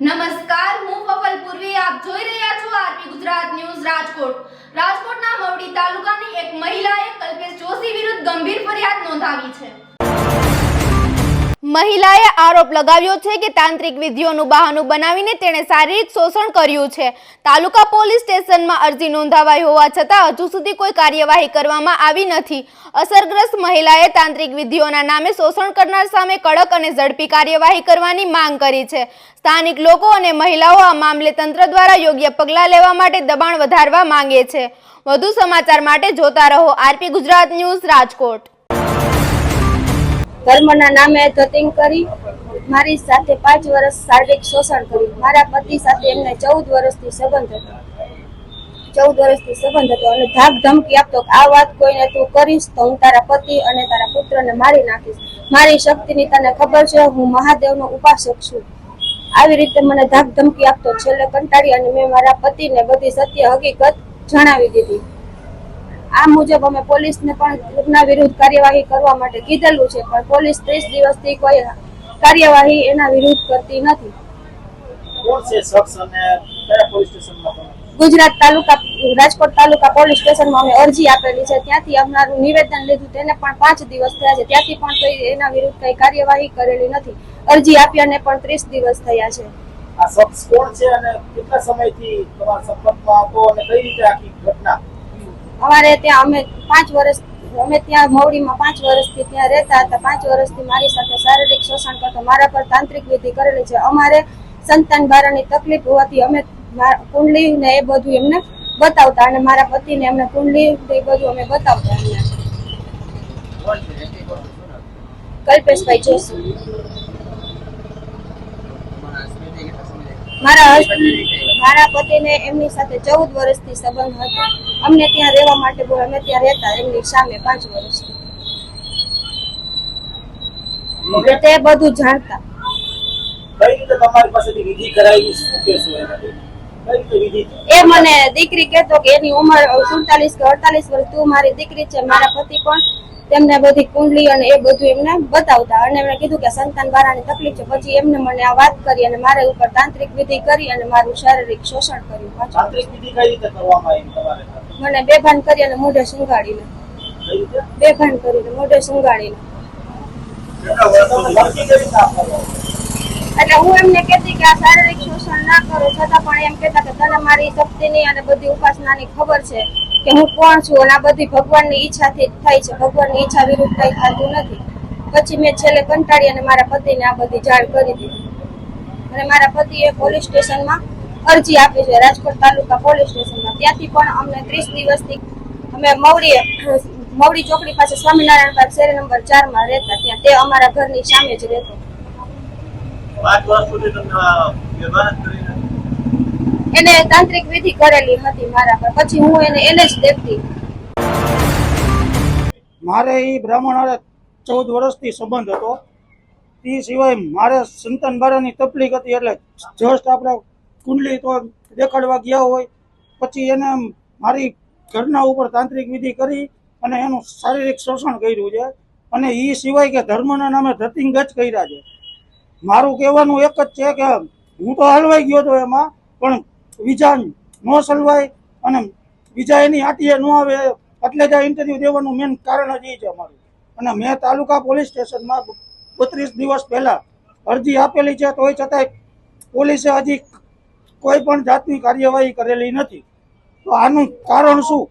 નમસ્કાર, હું ફફલ પૂર્વી, આપ જોઈ રહ્યા છો આરપી ગુજરાત ન્યૂઝ રાજકોટ. રાજકોટના મવડી તાલુકાની એક મહિલાએ કલ્પેશ જોશી વિરુદ્ધ ગંભીર ફરિયાદ નોંધાવી છે. મહિલાએ આરોપ લગાવ્યો છે કે તાંત્રિક વિધિઓનું બહાનું બનાવીને તેણે શારીરિક શોષણ કર્યું છે. તાલુકા પોલીસ સ્ટેશનમાં અરજી નોંધાવાઈ હોવા છતાં હજુ સુધી કોઈ કાર્યવાહી કરવામાં આવી નથી. અસરગ્રસ્ત મહિલાએ તાંત્રિક વિધિઓના નામે શોષણ કરનાર સામે કડક અને ઝડપી કાર્યવાહી કરવાની માંગ કરી છે. સ્થાનિક લોકો અને મહિલાઓ આ મામલે તંત્ર દ્વારા યોગ્ય પગલાં લેવા માટે દબાણ વધારવા માંગે છે. વધુ સમાચાર માટે જોતા રહો આરપી ગુજરાત ન્યૂઝ રાજકોટ. ધર્મના નામે ધતિંગ કરી, મારી સાથે પાંચ વર્ષ શારીરિક શોષણ કર્યું. મારા પતિ સાથે એમને ચૌદ વર્ષથી સંબંધ હતો. ચૌદ વર્ષથી સંબંધ હતો અને ધાક ધમકી આપતો આ વાત કોઈને તું કરીશ તો હું તારા પતિ અને તારા પુત્રને મારી નાખીશ. મારી શક્તિની તને ખબર છે, હું મહાદેવનો ઉપાસક છું. આવી રીતે મને ધાક ધમકી આપતો. છેલ્લે કંટાળી અને મેં મારા પતિને બધી સત્ય હકીકત જણાવી દીધી. આ મુજબ અમે પોલીસને પણ એમના વિરુદ્ધ કાર્યવાહી કરવા માટે કીધેલું છે પણ પોલીસ ત્રીસ દિવસથી કોઈ કાર્યવાહી એના વિરુદ્ધ કરતી નથી. ગુજરાત તાલુકા રાજકોટ તાલુકા પોલીસ સ્ટેશનમાં અમે અરજી આપેલી છે. ત્યાંથી અમારું નિવેદન લીધું તેને પણ પાંચ દિવસ થયા છે. ત્યાંથી પણ કોઈ એના વિરુદ્ધ કઈ કાર્યવાહી કરેલી નથી. અરજી આપ્યાને પણ ત્રીસ દિવસ થયા છે. આ શખ્સ કોણ છે અને કેટલા સમયથી તમારા સંપર્કમાં હતો અને કઈ રીતે આખી ઘટના? અમારે ત્યાં અમે પાંચ વર્ષ, અમે ત્યાં મવડીમાં પાંચ વર્ષથી ત્યાં રહેતા હતા. પાંચ વર્ષથી મારી સાથે શારીરિક શોષણ કરતો. મારા પર તાંત્રિક વિધિ કરેલી છે. અમારે સંતાન બારાની તકલીફ હોવાથી અમે કુંડલી ને એ બધું એમને બતાવતા અને મારા પતિને એમને કુંડલી એ બધું અમે બતાવતા એમને. કલ્પેશભાઈ જોશી. મારા મારા પતિને એમની સાથે ચૌદ વર્ષથી સંબંધ હતો. અમને ત્યાં રહેવા માટે બોલ અમે ત્યાં રહેતા એમની સામે પાંચ વર્ષથી તે બધું જાણતા. એ મને દીકરી કેતો કે એની ઉંમર સુડતાલીસ કે અડતાલીસ વર્ષ તું મારી દીકરી છે મારા પતિ પણ તેમને બધી કુંડલી અને એ બધું એમને બતાવતા અને એમણે કીધું કે સંતાન બારાની તકલીફ છે. પછી એમને મને આ વાત કરી અને મારે ઉપર તાંત્રિક વિધિ કરી અને મારું શારીરિક શોષણ કર્યું. તાંત્રિક વિધિ કઈ રીતે કરવામાં આવી તમારે? મને બેભાન કરી અને મોઢે સુંઘાડીને બેભાન કરીને મોઢે સુંઘાડીને? એટલે હું એમને કહેતી કે આ શારીરિક શોષણ ના કરો છતાં પણ એમ કહેતા કે તને મારી શક્તિની અને બધી ઉપાસનાની ખબર છે. કે હું કોણ છું અને આ બધી ભગવાનની ઈચ્છાથી જ થાય છે. ભગવાનની ઈચ્છા વિરુદ્ધ કઈ થતું નથી. પછી મેં છેલ્લે કંટાળી અને મારા પતિને આ બધી જાણ કરી દીધી. અને મારા પતિએ પોલીસ સ્ટેશનમાં અરજી આપી છે, રાજકોટ તાલુકા પોલીસ સ્ટેશનમાં. ત્યાંથી પણ અમને ત્રીસ દિવસથી અમે મવડી મવડી ચોકડી પાસે સ્વામિનારાયણ પાર્ક શેરી નંબર ચારમાં રહેતા ત્યાં. તે અમારા ઘરની સામે જ રહેતો. પાંચ વર્ષ સુધી તમને આ વ્યવહાર કરીને એને તાંત્રિક વિધિ કરેલી હતી મારા પર. પછી હું એને એને જ દેખતી. મારે એ બ્રાહ્મણ હારે ચૌદ વર્ષથી સંબંધ હતો. એ સિવાય મારે સંતાન બારાની તકલીફ હતી એટલે જસ્ટ આપણે કુંડલી તો દેખાડવા ગયા હોય. પછી એને મારી ઘરના ઉપર તાંત્રિક વિધિ કરી અને એનું શારીરિક શોષણ કર્યું છે. અને એ સિવાય કે ધર્મના નામે ધતિંગ જ કર્યા છે. મારું કહેવાનું એક જ છે કે હું તો હલવાઈ ગયો હતો એમાં, પણ બીજા ન સલવાય અને બીજા એની આટીએ ન આવે એટલે જ આ ઇન્ટરવ્યુ દેવાનું મેન કારણ જ એ છે અમારું. અને મેં તાલુકા પોલીસ સ્ટેશનમાં બત્રીસ દિવસ પહેલા અરજી આપેલી છે, તોય છતાંય પોલીસે હજી કોઈ પણ જાતની કાર્યવાહી કરેલી નથી. તો આનું કારણ શું?